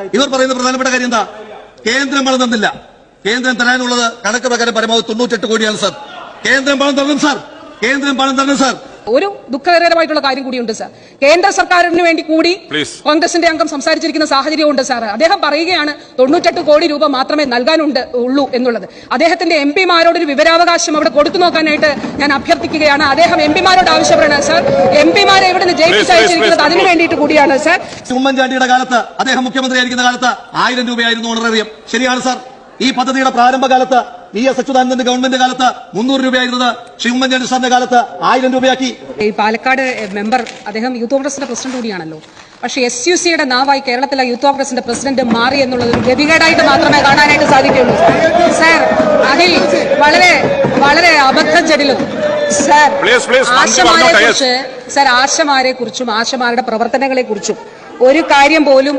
ഇവർ പറയുന്ന പ്രധാനപ്പെട്ട കാര്യം എന്താ? കേന്ദ്രം പണം തന്നില്ല. കേന്ദ്രം തരാനുള്ളത് കണക്ക് പ്രകാരം പരമാവധി തൊണ്ണൂറ്റെട്ട് കോടിയാണ് സാർ. കേന്ദ്രം പണം തരണം സാർ. കേന്ദ്രം പണം തരണം സാർ. ഒരു ദുഃഖകരമായിട്ടുള്ള കാര്യം കൂടിയുണ്ട് സാർ കേന്ദ്ര സർക്കാരിന് വേണ്ടി കൂടി. കോൺഗ്രസിന്റെ അംഗം സംസാരിച്ചിരിക്കുന്ന സാഹചര്യമുണ്ട് സാർ അദ്ദേഹം പറയുകയാണ് തൊണ്ണൂറ്റെട്ട് കോടി രൂപ മാത്രമേ നൽകാനുണ്ട് ഉള്ളൂ എന്നുള്ളത്. അദ്ദേഹത്തിന്റെ എം പിമാരോട് ഒരു വിവരാവകാശം അവിടെ കൊടുത്തു നോക്കാനായിട്ട് ഞാൻ അഭ്യർത്ഥിക്കുകയാണ്. അദ്ദേഹം എം പിമാരോട് ആവശ്യപ്പെടണം സാർ എം പിമാരെ ഇവിടെ നിന്ന് ജയിപ്പിച്ചയച്ചിരിക്കുന്നത് അതിനു വേണ്ടിയിട്ട് കൂടിയാണ് സാർ ഉമ്മൻചാണ്ടിയുടെ കാലത്ത് അദ്ദേഹം മുഖ്യമന്ത്രിയായിരിക്കുന്ന കാലത്ത് ആയിരം രൂപയായിരുന്നു ഓണറേറിയം ശരിയാണ് സാർ ഈ പദ്ധതിയുടെ പ്രാരംഭകാലത്ത് വി എസ് അച്യുതാനന്ദന്റെ ഗവൺമെന്റ് കാലത്ത് മുന്നൂറ് രൂപയായിരുന്നത് ശ്രീ ഉമ്മൻചാണ്ടി സാറിന്റെ കാലത്ത് ആയിരം രൂപയാക്കി. ഈ പാലക്കാട് മെമ്പർ അദ്ദേഹം യൂത്ത് കോൺഗ്രസിന്റെ പ്രസിഡന്റ് കൂടിയാണല്ലോ. പക്ഷേ എസ് യു സിയുടെ നാവായി കേരളത്തിലെ യൂത്ത് കോൺഗ്രസിന്റെ പ്രസിഡന്റ് മാറി എന്നുള്ളത് ഒരു ഗതികേടായിട്ട് മാത്രമേ കാണാനായിട്ട് സാധിക്കുകയുള്ളൂ. സാർ അതിൽ വളരെ വളരെ അബദ്ധം ചെടിലും സാർ ആശമാരെ. കുറിച്ച് സാർ ആശമാരെ കുറിച്ചും ആശമാരുടെ പ്രവർത്തനങ്ങളെ കുറിച്ചും ഒരു കാര്യം പോലും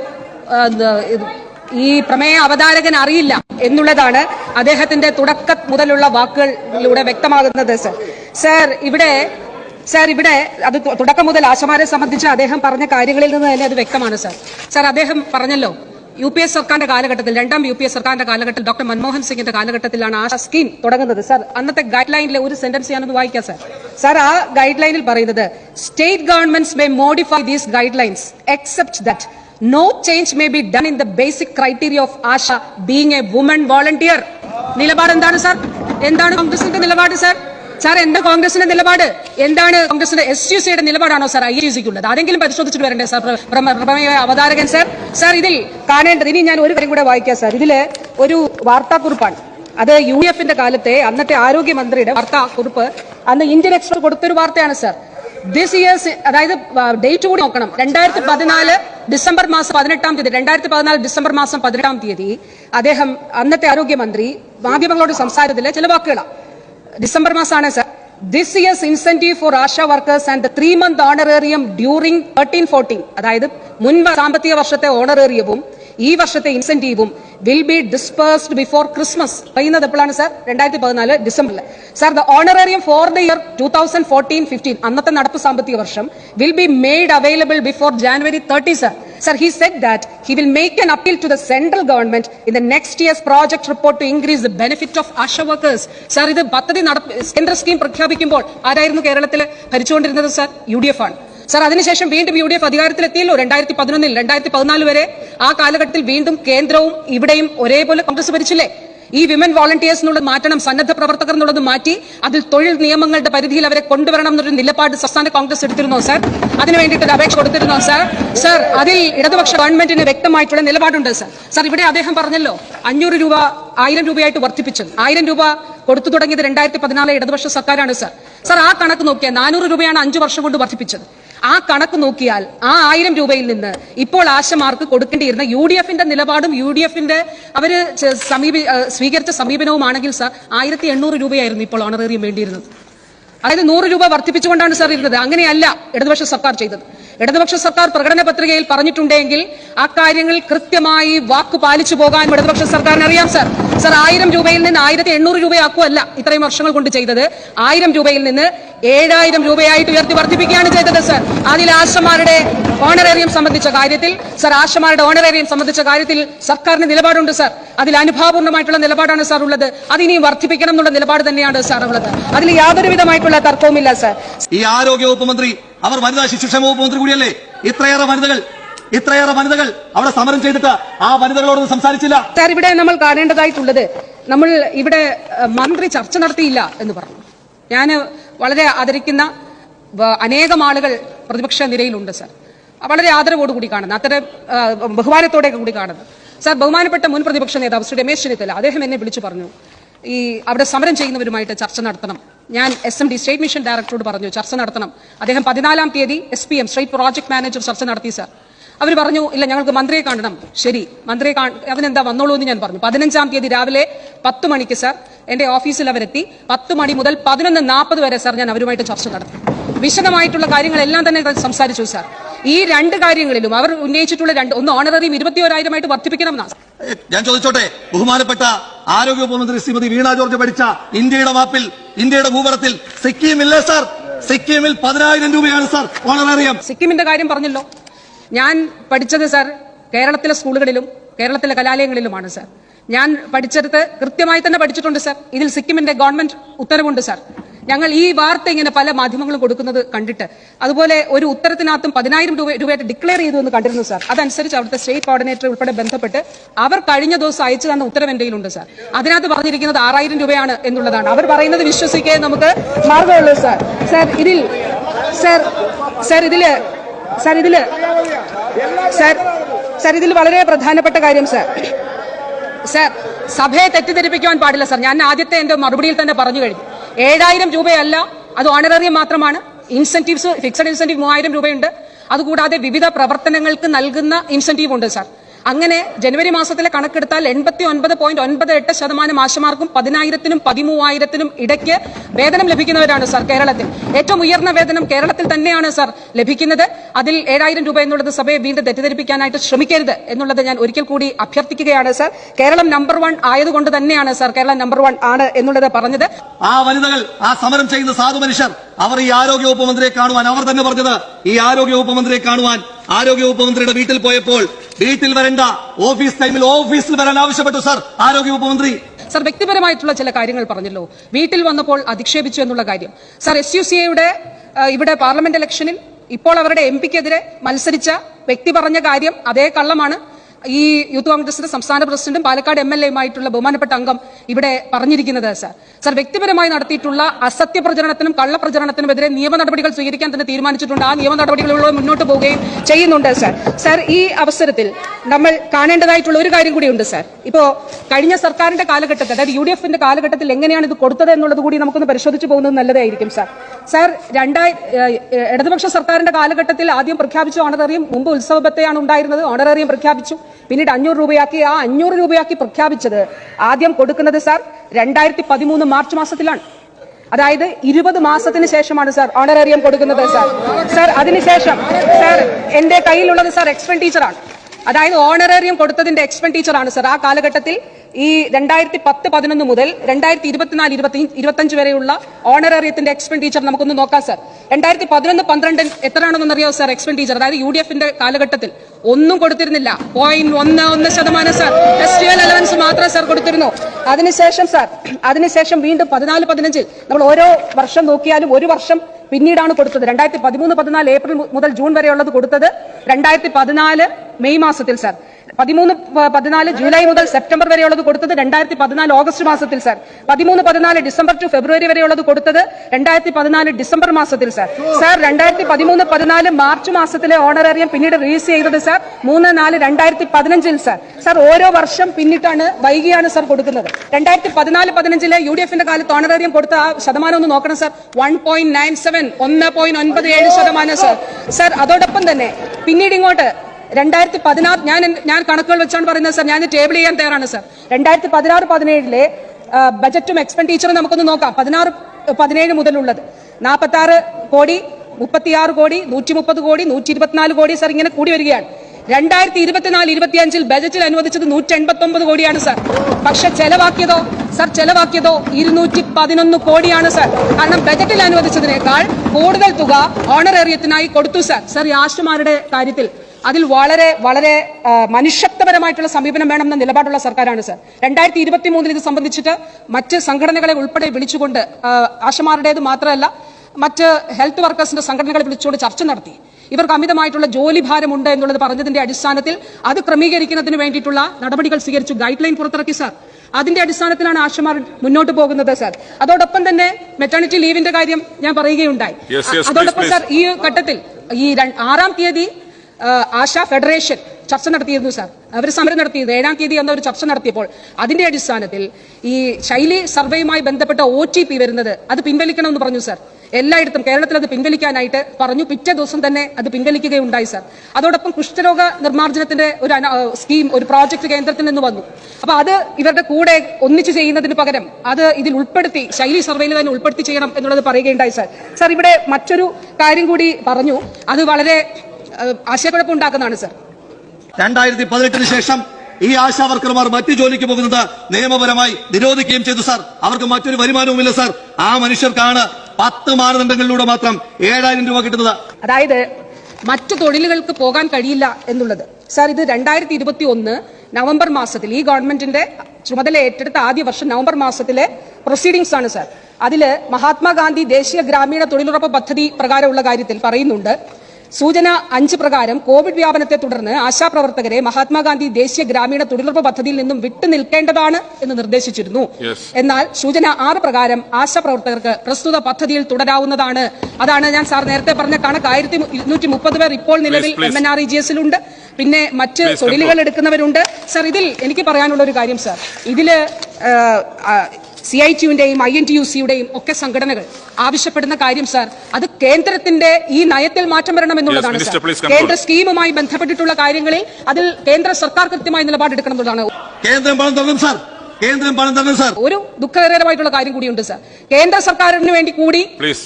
ഈ പ്രമേയ അവതാരകൻ അറിയില്ല എന്നുള്ളതാണ് അദ്ദേഹത്തിന്റെ തുടക്ക മുതലുള്ള വാക്കുകളിലൂടെ വ്യക്തമാകുന്നത് സർ. സർ ഇവിടെ സർ ഇവിടെ അത് തുടക്കം മുതൽ ആശമാരെ സംബന്ധിച്ച് അദ്ദേഹം പറഞ്ഞ കാര്യങ്ങളിൽ നിന്ന് തന്നെ അത് വ്യക്തമാണ് സർ. സർ അദ്ദേഹം പറഞ്ഞല്ലോ യു പി എസ് സർക്കാരിന്റെ കാലഘട്ടത്തിൽ രണ്ടാം യു പി എസ് സർക്കാരിന്റെ കാലഘട്ടത്തിൽ ഡോക്ടർ മൻമോഹൻ സിംഗിന്റെ കാലഘട്ടത്തിലാണ് ആ സ്കീം തുടങ്ങുന്നത് സർ. അന്നത്തെ ഗൈഡ് ലൈനിലെ ഒരു സെന്റൻസ് ഞാനൊന്ന് വായിക്കാം സർ. സർ ആ ഗൈഡ് ലൈനിൽ പറയുന്നത് state governments may modify these guide lines except that. No change may be done in the basic criteria of ASHA being a woman volunteer നിലപാട് എന്താണ് സാർ എന്താണ് കോൺഗ്രസിന്റെ നിലപാട് സാർ സാർ എന്താ കോൺഗ്രസിന്റെ നിലപാട്? എന്താണ് കോൺഗ്രസിന്റെ എസ് യു സിയുടെ നിലപാടാണോ സാർ ഐ യു സിക്കുള്ളത് ആരെങ്കിലും പരിശോധിച്ചിട്ട് വരണ്ടേ സാർ പ്ര- പ്രമ- പ്രമേയ അവതാരകൻ സാർ സാർ ഇതിൽ കാണേണ്ടത് ഇനി ഞാൻ ഒരു കാര്യം കൂടെ വായിക്കാം സാർ ഇതിൽ ഒരു വാർത്താക്കുറിപ്പാണ്. അത് യു എഫിന്റെ കാലത്തെ അന്നത്തെ ആരോഗ്യമന്ത്രിയുടെ വാർത്താക്കുറിപ്പ്. അന്ന് ഇന്ത്യൻ എക്സ്പ്രസ് കൊടുത്തൊരു വാർത്തയാണ് സാർ ദിസ് ഇയേഴ്സ് അതായത് ഡേറ്റ് കൂടി നോക്കണം. രണ്ടായിരത്തി പതിനാല് ഡിസംബർ മാസം പതിനെട്ടാം തീയതി രണ്ടായിരത്തി പതിനാല് ഡിസംബർ മാസം പതിനെട്ടാം തീയതി അദ്ദേഹം അന്നത്തെ ആരോഗ്യമന്ത്രി മാധ്യമങ്ങളോട് സംസാരത്തിലെ ചില വാക്കുകളാണ് ഡിസംബർ മാസമാണ് sir. This years incentive for ASHA workers and three month honorarium during thirteen fourteen അതായത് മുൻ സാമ്പത്തിക വർഷത്തെ ഓണറേറിയവും ഈ വർഷത്തെ ഇൻസെന്റീവും will be dispersed before Christmas പറയുന്നത് എപ്പോഴാണ് സാർ രണ്ടായിരത്തി പതിനാല് ഡിസംബറിൽ. Sir the honorarium for the year two thousand fourteen fifteen അന്നത്തെ നടപ്പ് സാമ്പത്തിക വർഷം will be made available before January thirty sir Sir, he said that he will make an appeal to the central government in the next year's project report to increase the benefit of ASHA workers. Sir, ഇത് പദ്ധതി നടപ്പ് കേന്ദ്ര scheme പ്രഖ്യാപിക്കുമ്പോൾ ആരായിരുന്നു കേരളത്തിൽ ഭരിച്ചുകൊണ്ടിരുന്നത് sir U D F ആണ്. Sir അതിനുശേഷം വീണ്ടും യു ഡി എഫ് അധികാരത്തിലെത്തിയല്ലോ രണ്ടായിരത്തി പതിനൊന്നിൽ രണ്ടായിരത്തി പതിനാല് വരെ. ആ കാലഘട്ടത്തിൽ വീണ്ടും കേന്ദ്രവും ഇവിടെയും ഒരേപോലെ കോൺഗ്രസ് ഭരിച്ചില്ലേ? ഈ വിമൻ വോളണ്ടിയേഴ്സ് എന്നുള്ളത് മാറ്റണം സന്നദ്ധ പ്രവർത്തകർ എന്നുള്ളത് മാറ്റി അതിൽ തൊഴിൽ നിയമങ്ങളുടെ പരിധിയിൽ അവരെ കൊണ്ടുവരണം എന്നൊരു നിലപാട് സംസ്ഥാന കോൺഗ്രസ് എടുത്തിരുന്നോ സാർ? അതിനു വേണ്ടിയിട്ട് അപേക്ഷ കൊടുത്തിരുന്നോ സാർ? സാർ അതിൽ ഇടതുപക്ഷ ഗവൺമെന്റിന് വ്യക്തമായിട്ടുള്ള നിലപാടുണ്ട് സാർ. സാർ ഇവിടെ അദ്ദേഹം പറഞ്ഞല്ലോ അഞ്ഞൂറ് രൂപ ആയിരം രൂപയായിട്ട് വർദ്ധിപ്പിച്ചത് ആയിരം രൂപ കൊടുത്തു തുടങ്ങിയത് രണ്ടായിരത്തി പതിനാല് ഇടതുപക്ഷ സർക്കാരാണ് സാർ. സാർ ആ കണക്ക് നോക്കിയാൽ നാനൂറ് രൂപയാണ് അഞ്ചു വർഷം കൊണ്ട് വർദ്ധിപ്പിച്ചത്. ആ കണക്ക് നോക്കിയാൽ ആ ആയിരം രൂപയിൽ നിന്ന് ഇപ്പോൾ ആശമാർക്ക് കൊടുക്കേണ്ടിയിരുന്ന യു ഡി എഫിന്റെ നിലപാടും യു ഡി എഫിന്റെ അവർ ചെ- സമീപി സ്വീകരിച്ച സമീപനവുമാണെങ്കിൽ സാർ ആയിരത്തി എണ്ണൂറ് രൂപയായിരുന്നു ഇപ്പോൾ ഓണറേറിയം വേണ്ടിയിരുന്നത്. അതായത് നൂറ് രൂപ വർദ്ധിപ്പിച്ചുകൊണ്ടാണ് സർ ഇരുന്നത്. അങ്ങനെയല്ല ഇടതുപക്ഷ സർക്കാർ ചെയ്തത്. ഇടതുപക്ഷ സർക്കാർ പ്രകടന പത്രികയിൽ പറഞ്ഞിട്ടുണ്ടെങ്കിൽ ആ കാര്യങ്ങൾ കൃത്യമായി വാക്ക് പാലിച്ചു പോകാൻ ഇടതുപക്ഷ സർക്കാരിന് അറിയാം സാർ. സാർ ആയിരം രൂപയിൽ നിന്ന് ആയിരത്തി എണ്ണൂറ് രൂപയാക്കുമല്ല ഇത്രയും വർഷങ്ങൾ കൊണ്ട് ചെയ്തത്. ആയിരം രൂപയിൽ നിന്ന് ഏഴായിരം രൂപയായിട്ട് ഉയർത്തി വർദ്ധിപ്പിക്കുകയാണ് ചെയ്തത് സർ. അതിൽ ആശമാരുടെ ഓണറേറിയം സംബന്ധിച്ച കാര്യത്തിൽ സർ ആശമാരുടെ ഓണറേറിയം സംബന്ധിച്ച കാര്യത്തിൽ സർക്കാരിന് നിലപാടുണ്ട് സർ. അതിൽ അനുഭാവപൂർണമായിട്ടുള്ള നിലപാടാണ് സാർ ഉള്ളത്. അതിനിയും വർദ്ധിപ്പിക്കണം എന്നുള്ള നിലപാട് തന്നെയാണ് സാർ ഉള്ളത്. അതിൽ യാതൊരു വിധമായിട്ടുള്ള തർക്കവുമില്ല സർ. ഈ ആരോഗ്യ വകുപ്പ് മന്ത്രി അവർ വനിതാ ശിശുക്ഷേമ വകുപ്പ് മന്ത്രി കൂടിയല്ലേ? ഇത്രയേറെ വനിതകൾ ഇത്രയേറെ വനിതകൾ അവിടെ സമരം ചെയ്തിട്ട് ആ വനിതകളോട് സംസാരിച്ചില്ല. സാർ ഇവിടെ നമ്മൾ കാണേണ്ടതായിട്ടുള്ളത് നമ്മൾ ഇവിടെ മന്ത്രി ചർച്ച നടത്തിയില്ല എന്ന് പറഞ്ഞു. ഞാൻ വളരെ ആദരിക്കുന്ന അനേകം ആളുകൾ പ്രതിപക്ഷ നിരയിലുണ്ട് സാർ വളരെ ആദരവോടുകൂടി കാണുന്നത് അത്തരം ബഹുമാനത്തോടെ കൂടി കാണുന്നത് സാർ ബഹുമാനപ്പെട്ട മുൻ പ്രതിപക്ഷ നേതാവ് ശ്രീ രമേശ് ചെന്നിത്തല അദ്ദേഹം എന്നെ വിളിച്ചു പറഞ്ഞു ഈ അവിടെ സമരം ചെയ്യുന്നവരുമായിട്ട് ചർച്ച നടത്തണം. ഞാൻ S M D state mission ഡയറക്ടറോട് പറഞ്ഞു ചർച്ച നടത്തണം. അദ്ദേഹം പതിനാലാം തീയതി S P M state project manager ചർച്ച നടത്തി സാർ അവർ പറഞ്ഞു ഇല്ല ഞങ്ങൾക്ക് മന്ത്രിയെ കാണണം. ശരി മന്ത്രിയെ കാ അതിനെന്താ വന്നോളൂ എന്ന് ഞാൻ പറഞ്ഞു. പതിനഞ്ചാം തീയതി രാവിലെ പത്ത് മണിക്ക് സർ എന്റെ ഓഫീസിൽ അവരെത്തി. പത്ത് മണി മുതൽ പതിനൊന്ന് നാൽപ്പത് വരെ സർ ഞാൻ അവരുമായിട്ട് ചർച്ച നടത്തി. വിശദമായിട്ടുള്ള കാര്യങ്ങളെല്ലാം തന്നെ സംസാരിച്ചു സാർ. ഈ രണ്ട് കാര്യങ്ങളിലും അവർ ഉന്നയിച്ചിട്ടുള്ള രണ്ട് ഒന്ന് ഓണററിയും ഇരുപത്തിയോരായിരമായിട്ട് വർദ്ധിപ്പിക്കണം എന്നാണ് ഏ, ഞാൻ ചോദിച്ചോട്ടെ ബഹുമാനപ്പെട്ട ആരോഗ്യ ഉപമന്ത്രി ശ്രീമതി വീണ ജോർജ് പഠിച്ച ഇന്ത്യയുടെ മാപ്പിൽ ഇന്ത്യയുടെ ഭൂപടത്തിൽ സിക്കിമില്ലേ സാർ. സിക്കിമിൽ പതിനായിരം രൂപയാണ് സാർ ഓണറേറിയം സിക്കിമിന്റെ കാര്യം പറഞ്ഞല്ലോ. ഞാൻ പഠിച്ചത് സർ കേരളത്തിലെ സ്കൂളുകളിലും കേരളത്തിലെ കലാലയങ്ങളിലുമാണ് സർ. ഞാൻ പഠിച്ചെടുത്ത് കൃത്യമായി തന്നെ പഠിച്ചിട്ടുണ്ട് സർ. ഇതിൽ സിക്കിമിന്റെ ഗവൺമെന്റ് ഉത്തരവുണ്ട് സർ. ഞങ്ങൾ ഈ വാർത്ത ഇങ്ങനെ പല മാധ്യമങ്ങളും കൊടുക്കുന്നത് കണ്ടിട്ട് അതുപോലെ ഒരു ഉത്തരത്തിനകത്തും പതിനായിരം രൂപ രൂപയായിട്ട് ഡിക്ലെയർ ചെയ്തു എന്ന് കണ്ടിരുന്നു സാർ. അതനുസരിച്ച് അവിടുത്തെ സ്റ്റേറ്റ് കോർഡിനേറ്റർ ഉൾപ്പെടെ ബന്ധപ്പെട്ട് അവർ കഴിഞ്ഞ ദിവസം അയച്ചു തന്ന ഉത്തരവ് കയ്യിലുണ്ട് സാർ. അതിനകത്ത് പറഞ്ഞിരിക്കുന്നത് ആറായിരം രൂപയാണ് എന്നുള്ളതാണ്. അവർ പറയുന്നത് വിശ്വസിക്കേ നമുക്ക് മാർഗമുള്ളൂ സാർ. സാർ ഇതിൽ സാർ സാർ ഇതിൽ സാർ ഇതിൽ സാർ സാർ ഇതിൽ വളരെ പ്രധാനപ്പെട്ട കാര്യം സാർ. സാർ സഭയെ തെറ്റിദ്ധരിപ്പിക്കുവാൻ പാടില്ല സാർ. ഞാൻ ആദ്യത്തെ എന്റെ മറുപടിയിൽ തന്നെ പറഞ്ഞു കഴിഞ്ഞു. ഏഴായിരം രൂപയല്ല അത് ഓണററിയം മാത്രമാണ്. ഇൻസെന്റീവ്സ് ഫിക്സഡ് ഇൻസെന്റീവ് മൂവായിരം രൂപയുണ്ട്. അതുകൂടാതെ വിവിധ പ്രവർത്തനങ്ങൾക്ക് നൽകുന്ന ഇൻസെന്റീവ് ഉണ്ട് സാർ. അങ്ങനെ ജനുവരി മാസത്തിലെ കണക്കെടുത്താൽ എൺപത്തി ഒൻപത് പോയിന്റ് ഒൻപത് എട്ട് ശതമാനം ആശമാർക്കും പതിനായിരത്തിനും പതിമൂവായിരത്തിനും ഇടയ്ക്ക് വേതനം ലഭിക്കുന്നവരാണ് സർ കേരളത്തിൽ. ഏറ്റവും ഉയർന്ന വേതനം കേരളത്തിൽ തന്നെയാണ് സർ ലഭിക്കുന്നത്. അതിൽ ഏഴായിരം രൂപ എന്നുള്ളത് സഭയെ വീണ്ടും തെറ്റിദ്ധരിപ്പിക്കാനായിട്ട് ശ്രമിക്കരുത് എന്നുള്ളത് ഞാൻ ഒരിക്കൽ കൂടി അഭ്യർത്ഥിക്കുകയാണ് സർ. കേരളം നമ്പർ വൺ ആയതുകൊണ്ട് തന്നെയാണ് സർ കേരളം നമ്പർ വൺ ആണ് എന്നുള്ളത് പറഞ്ഞത്. ആ വനിതകൾ ആ സമരം ചെയ്യുന്ന സാധു മനുഷ്യർ അവർ ഈ ആരോഗ്യ വകുപ്പ് മന്ത്രിയെ കാണുവാൻ അവർ തന്നെ പറഞ്ഞത് ഈ ആരോഗ്യ വകുപ്പ് മന്ത്രിയെ കാണുവാൻ ആരോഗ്യ വകുപ്പ് മന്ത്രിയുടെ വീട്ടിൽ പോയപ്പോൾ വീട്ടിൽ വരണ്ട ഓഫീസ് ടൈമിൽ ഓഫീസിൽ വരാൻ ആവശ്യപ്പെട്ടു സർ ആരോഗ്യ വകുപ്പ് മന്ത്രി. സർ വ്യക്തിപരമായിട്ടുള്ള ചില കാര്യങ്ങൾ പറഞ്ഞല്ലോ. വീട്ടിൽ വന്നപ്പോൾ അധിക്ഷേപിച്ചു എന്നുള്ള കാര്യം. സർ എസ് യു സി എയുടെ ഇവിടെ പാർലമെന്റ് ഇലക്ഷനിൽ ഇപ്പോൾ അവരുടെ എം പിക്കെതിരെ മത്സരിച്ച വ്യക്തി പറഞ്ഞ കാര്യം അതേ കള്ളമാണ്. ഈ യൂത്ത് കോൺഗ്രസിന്റെ സംസ്ഥാന പ്രസിഡന്റും പാലക്കാട് എം എൽ എയുമായിട്ടുള്ള ബഹുമാനപ്പെട്ട അംഗം ഇവിടെ പറഞ്ഞിരിക്കുന്നത് സർ. സർ വ്യക്തിപരമായി നടത്തിയിട്ടുള്ള അസത്യ പ്രചരണത്തിനും കള്ളപ്രചരണത്തിനുമെതിരെ നിയമ നടപടികൾ സ്വീകരിക്കാൻ തന്നെ തീരുമാനിച്ചിട്ടുണ്ട്. ആ നിയമ നടപടികളിലൂടെ മുന്നോട്ട് പോവുകയും ചെയ്യുന്നുണ്ട് സർ. സർ ഈ അവസരത്തിൽ നമ്മൾ കാണേണ്ടതായിട്ടുള്ള ഒരു കാര്യം കൂടിയുണ്ട് സർ. ഇപ്പോ കഴിഞ്ഞ സർക്കാരിന്റെ കാലഘട്ടത്തിൽ അതായത് യു ഡി എഫിന്റെ കാലഘട്ടത്തിൽ എങ്ങനെയാണ് ഇത് കൊടുത്തത് എന്നുള്ളത് കൂടി നമുക്കൊന്ന് പരിശോധിച്ചു പോകുന്നത് നല്ലതായിരിക്കും സർ. സർ രണ്ടായി ഇടതുപക്ഷ സർക്കാരിന്റെ കാലഘട്ടത്തിൽ ആദ്യം പ്രഖ്യാപിച്ചു ഓണറേറിയം മുമ്പ് ഉത്സവബത്തെയാണ് ഉണ്ടായിരുന്നത്. ഓണറേറിയം പ്രഖ്യാപിച്ചു. പിന്നീട് അഞ്ഞൂറ് രൂപയാക്കി ആ അഞ്ഞൂറ് രൂപയാക്കി പ്രഖ്യാപിച്ചത് ആദ്യം കൊടുക്കുന്നത് സാർ രണ്ടായിരത്തി പതിമൂന്ന് മാർച്ച് മാസത്തിലാണ്. അതായത് ഇരുപത് മാസത്തിന് ശേഷമാണ് സാർ ഓണറേറിയം കൊടുക്കുന്നത് സാർ. സാർ അതിനുശേഷം സാർ എന്റെ കയ്യിലുള്ളത് സാർ എക്സ്പെൻഡിച്ചറാണ് അതായത് ഓണറേറിയം കൊടുത്തതിന്റെ എക്സ്പെൻഡിച്ചറാണ് സാർ. ആ കാലഘട്ടത്തിൽ ഈ രണ്ടായിരത്തി പത്ത് പതിനൊന്ന് മുതൽ രണ്ടായിരത്തി ഇരുപത്തിനാല് ഇരുപത്തി ഇരുപത്തഞ്ച് വരെയുള്ള ഓണറേറിയത്തിന്റെ എക്സ്പെൻഡിച്ചർ നമുക്കൊന്ന് നോക്കാം സാർ. രണ്ടായിരത്തി പതിനൊന്ന് പന്ത്രണ്ട് എത്രയാണെന്ന് അറിയാമോ സാർ എക്സ്പെൻഡിച്ചർ അതായത് യു ഡി എഫിന്റെ കാലഘട്ടത്തിൽ. ഒന്നും കൊടുത്തിരുന്നില്ല. പോയിന്റ് ഒന്ന് ഒന്ന് ശതമാനം സാർ ഫെസ്റ്റിവൽ അലവൻസ് മാത്രമേ സാർ കൊടുത്തിരുന്നു. അതിനുശേഷം സാർ അതിനുശേഷം വീണ്ടും പതിനാല് പതിനഞ്ചിൽ നമ്മൾ ഓരോ വർഷം നോക്കിയാലും ഒരു വർഷം പിന്നീടാണ് കൊടുത്തത്. രണ്ടായിരത്തി പതിമൂന്ന് പതിനാല് ഏപ്രിൽ മുതൽ ജൂൺ വരെയുള്ളത് കൊടുത്തത് രണ്ടായിരത്തി പതിനാല് മെയ് മാസത്തിൽ സാർ പതിമൂന്ന് പതിനാല് ജൂലൈ മുതൽ സെപ്റ്റംബർ വരെയുള്ളത് കൊടുത്തത് രണ്ടായിരത്തി പതിനാല് ഓഗസ്റ്റ് മാസത്തിൽ സർ. പതിമൂന്ന് പതിനാല് ഡിസംബർ ടു ഫെബ്രുവരി വരെയുള്ളത് കൊടുത്തത് രണ്ടായിരത്തി പതിനാല് ഡിസംബർ മാസത്തിൽ സർ. സർ രണ്ടായിരത്തി പതിമൂന്ന് പതിനാല് മാർച്ച് മാസത്തിലെ ഓണറേറിയം പിന്നീട് റിലീസ് ചെയ്തത് സർ മൂന്ന് നാല് രണ്ടായിരത്തി പതിനഞ്ചിൽ സർ. സർ ഓരോ വർഷം പിന്നിട്ടാണ് വൈകിയാണ് സർ കൊടുക്കുന്നത്. രണ്ടായിരത്തി പതിനാല് പതിനഞ്ചിലെ യു ഡി എഫിന്റെ കാലത്ത് ഓണറേറിയം കൊടുത്ത ആ ശതമാനം ഒന്ന് നോക്കണം sir. One point nine seven ഒന്ന് പോയിന്റ് ഒൻപത് ഏഴ് ശതമാനം സാർ. സാർ അതോടൊപ്പം തന്നെ പിന്നീട് ഇങ്ങോട്ട് രണ്ടായിരത്തി പതിനാറ് ഞാൻ ഞാൻ കണക്കുകൾ വെച്ചാണ് പറയുന്നത് സാർ. ഞാൻ ടേബിൾ ചെയ്യാൻ തയ്യാറാണ് സാർ. രണ്ടായിരത്തി പതിനാറ് പതിനേഴിലെ ബജറ്റും എക്സ്പെൻഡിച്ചറും നമുക്കൊന്ന് നോക്കാം. പതിനാറ് പതിനേഴ് മുതലുള്ളത്. നാൽപ്പത്തി ആറ് കോടി മുപ്പത്തിയാറ് കോടി നൂറ്റി മുപ്പത് കോടി നൂറ്റി ഇരുപത്തിനാല് കോടി സാർ ഇങ്ങനെ കൂടി വരികയാണ്. രണ്ടായിരത്തി ഇരുപത്തിനാല് ഇരുപത്തിയഞ്ചിൽ ബജറ്റിൽ അനുവദിച്ചത് നൂറ്റി എൺപത്തി ഒമ്പത് കോടിയാണ് സർ. പക്ഷെ ചെലവാക്കിയതോ സർ ചെലവാക്കിയതോ ഇരുന്നൂറ്റി പതിനൊന്ന് കോടിയാണ് സർ. കാരണം ബജറ്റിൽ അനുവദിച്ചതിനേക്കാൾ കൂടുതൽ തുക ഓണറേറിയത്തിനായി കൊടുത്തു സർ. സർ ഈ ആശുമാരുടെ കാര്യത്തിൽ അതിൽ വളരെ വളരെ മനുഷ്യത്വപരമായിട്ടുള്ള സമീപനം വേണമെന്ന നിലപാടുള്ള സർക്കാരാണ് സർ. രണ്ടായിരത്തി ഇരുപത്തി മൂന്നിൽ ഇത് സംബന്ധിച്ചിട്ട് മറ്റ് സംഘടനകളെ ഉൾപ്പെടെ വിളിച്ചുകൊണ്ട് ആശമാരുടേത് മാത്രമല്ല മറ്റ് ഹെൽത്ത് വർക്കേഴ്സിന്റെ സംഘടനകളെ വിളിച്ചുകൊണ്ട് ചർച്ച നടത്തി. ഇവർക്ക് അമിതമായിട്ടുള്ള ജോലി ഭാരമുണ്ട് എന്നുള്ളത് പറഞ്ഞതിന്റെ അടിസ്ഥാനത്തിൽ അത് ക്രമീകരിക്കുന്നതിന് വേണ്ടിയിട്ടുള്ള നടപടികൾ സ്വീകരിച്ചു ഗൈഡ് ലൈൻ പുറത്തിറക്കി സാർ. അതിന്റെ അടിസ്ഥാനത്തിലാണ് ആശമാർ മുന്നോട്ട് പോകുന്നത് സർ. അതോടൊപ്പം തന്നെ മെറ്റേണിറ്റി ലീവിന്റെ കാര്യം ഞാൻ പറയുകയുണ്ടായി. അതോടൊപ്പം സർ ഈ ഘട്ടത്തിൽ ഈ ആറാം തീയതി ആശാ ഫെഡറേഷൻ ചർച്ച നടത്തിയിരുന്നു സാർ. അവർ സമരം നടത്തിയിരുന്നു. ഏഴാം തീയതി എന്ന ഒരു ചർച്ച നടത്തിയപ്പോൾ അതിന്റെ അടിസ്ഥാനത്തിൽ ഈ ശൈലി സർവേയുമായി ബന്ധപ്പെട്ട ഒ ടി പി വരുന്നത് അത് പിൻവലിക്കണമെന്ന് പറഞ്ഞു സാർ. എല്ലായിടത്തും കേരളത്തിൽ അത് പിൻവലിക്കാനായിട്ട് പറഞ്ഞു. പിറ്റേ ദിവസം തന്നെ അത് പിൻവലിക്കുകയുണ്ടായി സാർ. അതോടൊപ്പം കുഷ്ഠരോഗ നിർമ്മാർജനത്തിന്റെ ഒരു സ്കീം ഒരു പ്രോജക്ട് കേന്ദ്രത്തിൽ നിന്ന് വന്നു. അപ്പൊ അത് ഇവരുടെ കൂടെ ഒന്നിച്ചു ചെയ്യുന്നതിന് പകരം അത് ഇതിൽ ഉൾപ്പെടുത്തി ശൈലി സർവേയിൽ തന്നെ ഉൾപ്പെടുത്തി ചെയ്യണം എന്നുള്ളത് പറയുകയുണ്ടായി സാർ. സാർ ഇവിടെ മറ്റൊരു കാര്യം കൂടി പറഞ്ഞു. അത് വളരെ ഏഹ്, ആശയക്കുഴപ്പമുണ്ടാക്കുന്നതാണ് സർ. രണ്ടായിരത്തി പതിനെട്ടിന് ശേഷം ഈ ആശാ വർക്കർമാർ മറ്റു ജോലിക്ക് പോകുന്നത് നിയമപരമായി നിരോധിക്കുകയും ചെയ്തു സാർ. അവർക്ക് മറ്റൊരു വരുമാനവുമില്ല സാർ. ആ മനുഷ്യർക്കാണ് പത്ത് മാനദണ്ഡങ്ങളിലൂടെ മാത്രം ഏഴായിരം രൂപ കിട്ടുന്നത്. അതായത് മറ്റു തൊഴിലുകൾക്ക് പോകാൻ കഴിയില്ല എന്നുള്ളത്. സാർ ഇത് രണ്ടായിരത്തി ഇരുപത്തി ഒന്ന് നവംബർ മാസത്തിൽ ഈ ഗവൺമെന്റിന്റെ ചുമതല ഏറ്റെടുത്ത ആദ്യ വർഷം നവംബർ മാസത്തിലെ പ്രൊസീഡിംഗ്സ് ആണ് സാർ. അതിൽ മഹാത്മാഗാന്ധി ദേശീയ ഗ്രാമീണ തൊഴിലുറപ്പ് പദ്ധതി പ്രകാരമുള്ള കാര്യത്തിൽ പറയുന്നുണ്ട്. സൂചന അഞ്ച് പ്രകാരം കോവിഡ് വ്യാപനത്തെ തുടർന്ന് ആശാപ്രവർത്തകരെ മഹാത്മാഗാന്ധി ദേശീയ ഗ്രാമീണ തൊഴിലുറപ്പ് പദ്ധതിയിൽ നിന്നും വിട്ടുനിൽക്കേണ്ടതാണ് എന്ന് നിർദ്ദേശിച്ചിരുന്നു. എന്നാൽ സൂചന ആറ് പ്രകാരം ആശാപ്രവർത്തകർക്ക് പ്രസ്തുത പദ്ധതിയിൽ തുടരാവുന്നതാണ്. അതാണ് ഞാൻ സാർ നേരത്തെ പറഞ്ഞ കണക്ക്. ആയിരത്തി ഇരുന്നൂറ്റി മുപ്പത് പേർ ഇപ്പോൾ നിലവിൽ. M N R E G എസിലുണ്ട് പിന്നെ മറ്റ് തൊഴിലുകൾ എടുക്കുന്നവരുണ്ട്. സാർ ഇതിൽ എനിക്ക് പറയാനുള്ള ഒരു കാര്യം സാർ. ഇതിൽ സി ഐ ടിയുടെയും ഐ എൻ ടി യു സിയുടെയും ഒക്കെ സംഘടനകൾ ആവശ്യപ്പെടുന്ന കാര്യം സാർ അത് കേന്ദ്രത്തിന്റെ ഈ നയത്തിൽ മാറ്റം വരണം എന്നുള്ളതാണ്. കേന്ദ്ര സ്കീമുമായി ബന്ധപ്പെട്ടിട്ടുള്ള കാര്യങ്ങളിൽ അതിൽ കേന്ദ്ര സർക്കാർ കൃത്യമായി നിലപാടെടുക്കണം എന്നുള്ളതാണ്. കേന്ദ്രം സാർ കേന്ദ്രം പണം തരണം സാർ. ഒരു ദുഃഖകരമായിട്ടുള്ള കാര്യം കൂടിയുണ്ട് സാർ. കേന്ദ്ര സർക്കാരിന് വേണ്ടി കൂടി.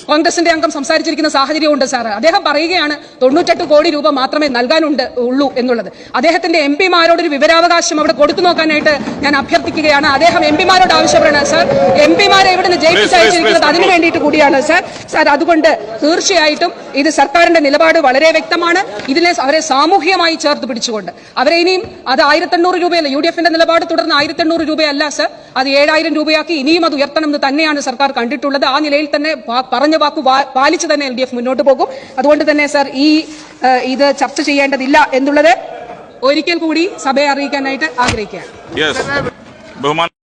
കോൺഗ്രസിന്റെ അംഗം സംസാരിച്ചിരിക്കുന്ന സാഹചര്യമുണ്ട് സാർ. അദ്ദേഹം പറയുകയാണ് തൊണ്ണൂറ്റെട്ട് കോടി രൂപ മാത്രമേ നൽകാനുണ്ട് ഉള്ളൂ എന്നുള്ളത്. അദ്ദേഹത്തിന്റെ എം പിമാരോടൊരു വിവരാവകാശം അവിടെ കൊടുത്തു നോക്കാനായിട്ട് ഞാൻ അഭ്യർത്ഥിക്കുകയാണ്. അദ്ദേഹം എം പിമാരോട് ആവശ്യപ്പെടുന്നത് സാർ. എം പിമാരെ ഇവിടെ നിന്ന് ജയിപ്പിച്ചയച്ചിരിക്കുന്നത് അതിനു വേണ്ടിയിട്ട് കൂടിയാണ് സാർ. സാർ അതുകൊണ്ട് തീർച്ചയായിട്ടും ഇത് സർക്കാരിന്റെ നിലപാട് വളരെ വ്യക്തമാണ്. ഇതിനെ അവരെ സാമൂഹ്യമായി ചേർത്ത് പിടിച്ചുകൊണ്ട്. അവരെ ഇനിയും അത് ആയിരത്തെണ്ണൂറ് രൂപയല്ല യു ഡി എഫിന്റെ നിലപാട് തുടർന്ന് ആയിരത്തെണ്ണൂറ് രൂപയല്ല സർ അത് ഏഴായിരം രൂപയാക്കി ഇനിയും അത് ഉയർത്തണം എന്ന് തന്നെയാണ് സർക്കാർ കണ്ടിട്ടുള്ളത്. ആ നിലയിൽ തന്നെ പറഞ്ഞ വാക്ക് പാലിച്ചു തന്നെ എൽ മുന്നോട്ട് പോകും. അതുകൊണ്ട് തന്നെ സർ ഈ ഇത് ചർച്ച ചെയ്യേണ്ടതില്ല എന്നുള്ളത് ഒരിക്കൽ കൂടി സഭയെ അറിയിക്കാനായിട്ട് ആഗ്രഹിക്കുകയാണ്.